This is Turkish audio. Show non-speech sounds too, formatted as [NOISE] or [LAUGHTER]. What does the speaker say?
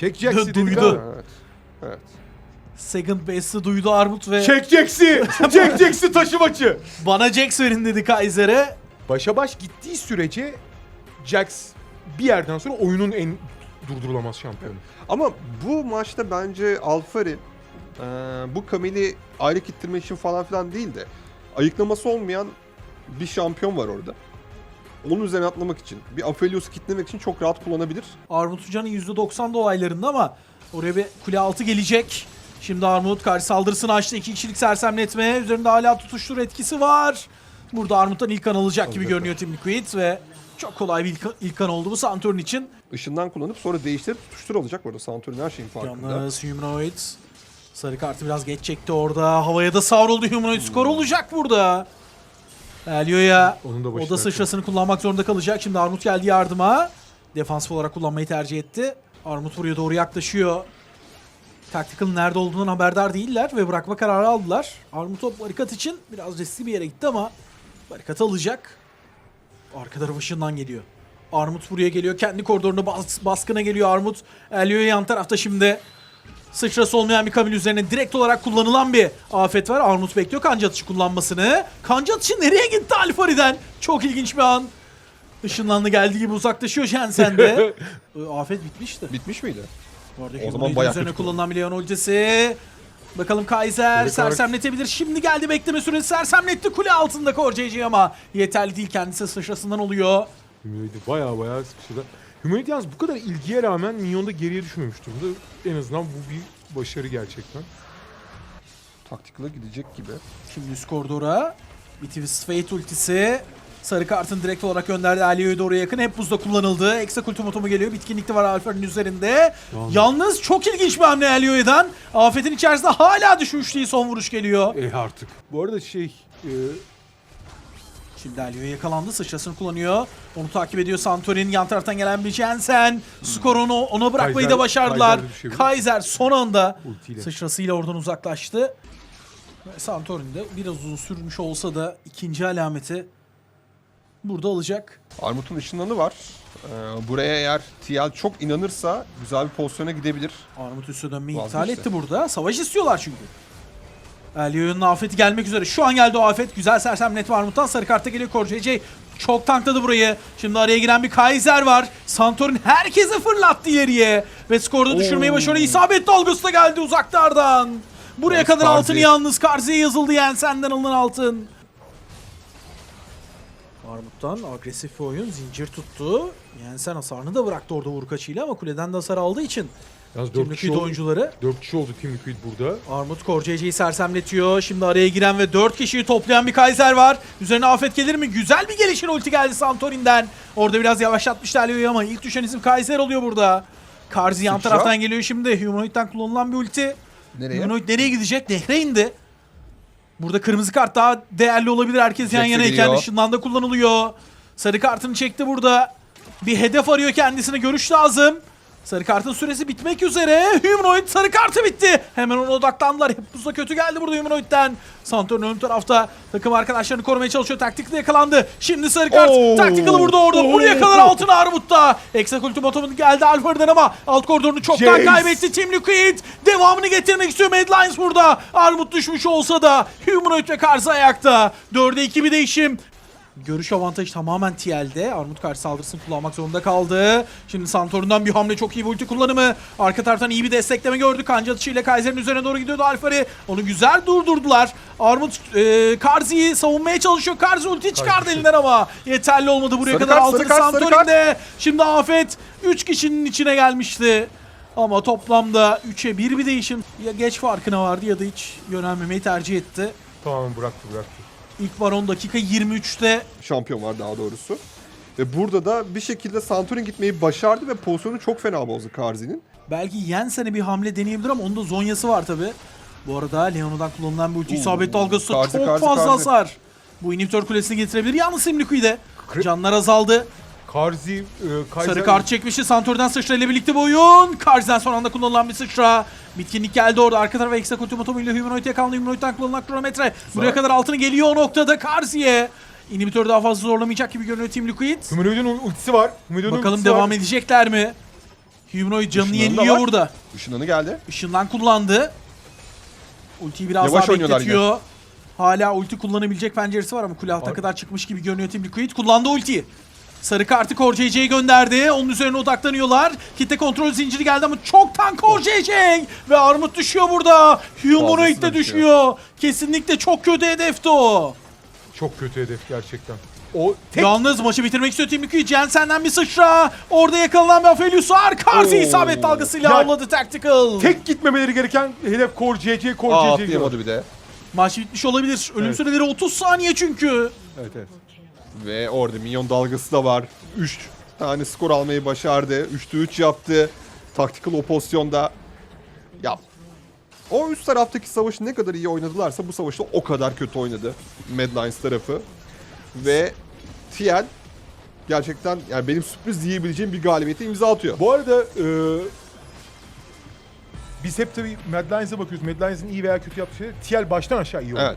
Çek Jax'i dedik Duydu. Evet. Evet. Second base'i duydu Armut ve Çek Jax'i. Çek Jax'i taşı maçı. bana Jax verin dedi Kaiser'e. Başa baş gittiği sürece Jax bir yerden sonra oyunun en durdurulamaz şampiyonu. Ama bu maçta bence Alfari eee, bu Camille'i ayrı kittirme için falan filan değil de ayıklaması olmayan bir şampiyon var orada. Onun üzerine atlamak için, bir Aphelios'u kitlemek için çok rahat kullanabilir. Armut Hoca'nın %90 dolaylarında ama oraya bir kule altı gelecek. Şimdi Armut karşı saldırısını açtı. İki kişilik sersemletme. Üzerinde hala tutuştur etkisi var. Burada Armut'tan ilk kan alacak gibi Alacak. görünüyor Team Liquid ve çok kolay bir ilk, ilk kan oldu bu Santorn için. Işından kullanıp sonra değiştirip tutuştur alacak bu arada. Santorin her şeyin farkında. Yalnız Humanoid sarı kartı biraz geç çekti orada. Havaya da savruldu Humanoid. Skor olacak burada. Elio'ya Onun da sıçrasını kullanmak zorunda kalacak. Şimdi Armut geldi yardıma. Defansif olarak kullanmayı tercih etti. Armut buraya doğru yaklaşıyor. Tactical'ın nerede olduğundan haberdar değiller ve bırakma kararı aldılar. Armut o barikat için biraz riskli bir yere gitti ama barikatı alacak. Arka taraf ışığından geliyor. Armut buraya geliyor. Kendi koridoruna bas- baskına geliyor Armut. Elio'ya yan tarafta şimdi. Sıçrası olmayan bir Kamil üzerine direkt olarak kullanılan bir afet var. Armut bekliyor kanca atışı kullanmasını. Kanca atışı nereye gitti Alfari'den? Çok ilginç bir an. Işınlandı geldiği gibi uzaklaşıyor Jensen'de. [LAUGHS] Ee, afet bitmişti. Bitmiş miydi? Bu arada O zaman bayağı üzerine kötü kullanılan bir Leon ultisi. Bakalım Kaiser Direkt sersemletebilir. Şimdi geldi bekleme süresi sersemletti kule altında JJ ama yeterli değil kendisi sıçrasından oluyor. Baya baya sıkıştırdı. Humanoid yalnız bu kadar ilgiye rağmen Minyon'da geriye düşmemiş durumda. En azından bu bir başarı gerçekten. Taktikle gidecek gibi. Şimdi üst koridora. Bir Twist Fate ultisi. Sarı kartın direkt olarak gönderdi Aliyo'ya doğru yakın. Hep buzda kullanıldı. Eksak ultimatomu geliyor. Bitkinlik de var Alfa'nın üzerinde. Yalnız- Yalnız çok ilginç bir hamle Aliyo'dan. Afet'in içerisinde hala düşmüş değil son vuruş geliyor. Eh artık. Bu arada şey... E, Şimdi Alio yakalandı. Sıçrasını kullanıyor. Onu takip ediyor Santorin. Yan taraftan gelen bir Jensen. Skorunu ona bırakmayı Kaiser- da başardılar. Kaiser düşebilir. Kaiser son anda Ultiyle. sıçrasıyla oradan uzaklaştı. Ve Santorin de biraz uzun sürmüş olsa da ikinci alameti burada alacak. Armut'un ışınlanı var. Ee, buraya eğer TL çok inanırsa güzel bir pozisyona gidebilir. Armut üstü dönmeyi iptal etti burada. Savaş istiyorlar çünkü. Elio'nun afeti gelmek üzere. Şu an geldi o afet. Güzel sersemlet var Armut'tan. Sarı kartta geliyor JJ. Çok tankladı burayı. Şimdi araya giren bir Kaiser var. Santorin herkese fırlattı ileriye. Ve skorda düşürmeyi başarıyor. İsabet dalgası da geldi uzaklardan. Buraya kadar Karzi- altın yalnız. Karzi'ye yazıldı Yensen'den alınan altın. Armut'tan agresif bir oyun. Zincir tuttu. Yensen hasarını da bıraktı orada vurkaçıyla ama kuleden de hasar aldığı için. Yalnız Team 4 kişi, Liquid oldu, oyuncuları 4 kişi oldu Team Liquid burada. Armut Korceci'yi sersemletiyor. Şimdi araya giren ve 4 kişiyi toplayan bir Kaiser var. Üzerine afet gelir mi? Güzel bir gelişin ulti geldi Santorin'den. Orada biraz yavaşlatmışlar Leo'yu ama ilk düşen isim Kaiser oluyor burada. Karzi yan Sıçra. taraftan geliyor şimdi. Humanoid'den kullanılan bir ulti. Nereye? Humanoid nereye gidecek? Nehre indi. Burada kırmızı kart daha değerli olabilir. Herkes yan Jax'e yanayken geliyor. ışından da kullanılıyor. Sarı kartını çekti burada. Bir hedef arıyor kendisine. Görüş lazım. Sarı kartın süresi bitmek üzere. Humanoid sarı kartı bitti. Hemen ona odaklandılar. Hep buzda kötü geldi burada Humanoid'den. Santor'un ön tarafta takım arkadaşlarını korumaya çalışıyor. Taktikle yakalandı. Şimdi sarı kart. Oo. Taktikli burada orada. Buraya kadar altına Armut'ta. Eksak ultimatomun geldi Alfa'dan ama alt koridorunu çoktan Jace. kaybetti Team Liquid. Devamını getirmek istiyor Madlines burada. Armut düşmüş olsa da Humanoid ve Karşı ayakta. 4'e 2 bir değişim. Görüş avantajı tamamen TL'de. Armut karşı saldırısını kullanmak zorunda kaldı. Şimdi Santorum'dan bir hamle çok iyi ulti kullanımı. Arka taraftan iyi bir destekleme gördük. Kanca atışıyla Kaiser'in üzerine doğru gidiyordu Alfari. Onu güzel durdurdular. Armut e, Karzi'yi savunmaya çalışıyor. Karzi ulti çıkardı Karzi. elinden ama yeterli olmadı. Buraya Sarı kadar kart, altını Santorin'de. Şimdi Afet 3 kişinin içine gelmişti. Ama toplamda 3'e 1 bir değişim. Ya geç farkına vardı ya da hiç yönelmemeyi tercih etti. Tamamen bıraktı bıraktı. İlk var 10 dakika 23'te Şampiyon var daha doğrusu. Ve burada da bir şekilde Santorin gitmeyi başardı ve pozisyonu çok fena bozdu Karzi'nin. belki Yensen'e bir hamle deneyebilir ama onun da Zonya'sı var tabi. Bu arada Leon'dan kullanılan ulti Oo, isabet dalgası da Karzi, çok Karzi, fazla Karzi. hasar. Bu inhibitör kulesini getirebilir. Yalnız Simliku'yu Kri- Canlar azaldı. Karzi, e, Kaiser... Sarı kart çekmişti. Santor'dan sıçra ile birlikte bu oyun. Karzi'den son anda kullanılan bir sıçra. Bitkinlik geldi orada. Arka tarafa Exak ultimatomu ile Humanoid yakalandı. Humanoid'den kullanılan kronometre. Buraya kadar altını geliyor o noktada Karzi'ye. İnhibitör daha fazla zorlamayacak gibi görünüyor Team Liquid. Humanoid'in ultisi var. Humanoid'in Bakalım ultisi var. devam edecekler mi? Humanoid canını yeniliyor burada. Işınlanı geldi. Işından kullandı. Ultiyi biraz Yavaş daha bekletiyor. Hala ulti kullanabilecek penceresi var ama kule kadar çıkmış gibi görünüyor Team Liquid. Kullandı ultiyi. Sarı kartı JJ'ye gönderdi. Onun üzerine odaklanıyorlar. Kitle kontrol zinciri geldi ama çoktan JJ. Ve Armut düşüyor burada. Humanoid de düşüyor. Kesinlikle çok kötü hedefti o. Çok kötü hedef gerçekten. O tek Yalnız maçı bitirmek istiyor Team Liquid. Jensen'den bir sıçra. Orada yakalanan bir Aphelios var. Oo. isabet dalgasıyla avladı Tactical. tek gitmemeleri gereken hedef Core CC, Core Aa atlayamadı bir de. Maç bitmiş olabilir. Ölüm Evet. süreleri 30 saniye çünkü. Evet evet. Ve orada minyon dalgası da var. 3 tane skor almayı başardı. 3'te 3 yaptı. Tactical o pozisyonda. Ya o üst taraftaki savaşı ne kadar iyi oynadılarsa bu savaşta o kadar kötü oynadı Mad Lions tarafı. Ve TL gerçekten yani benim sürpriz diyebileceğim bir galibiyete imza atıyor. Bu arada e, biz hep tabii Mad Lions'a bakıyoruz. Mad Lions'ın iyi veya kötü yaptığı şeyler. TL baştan aşağı iyi oynadı. Evet.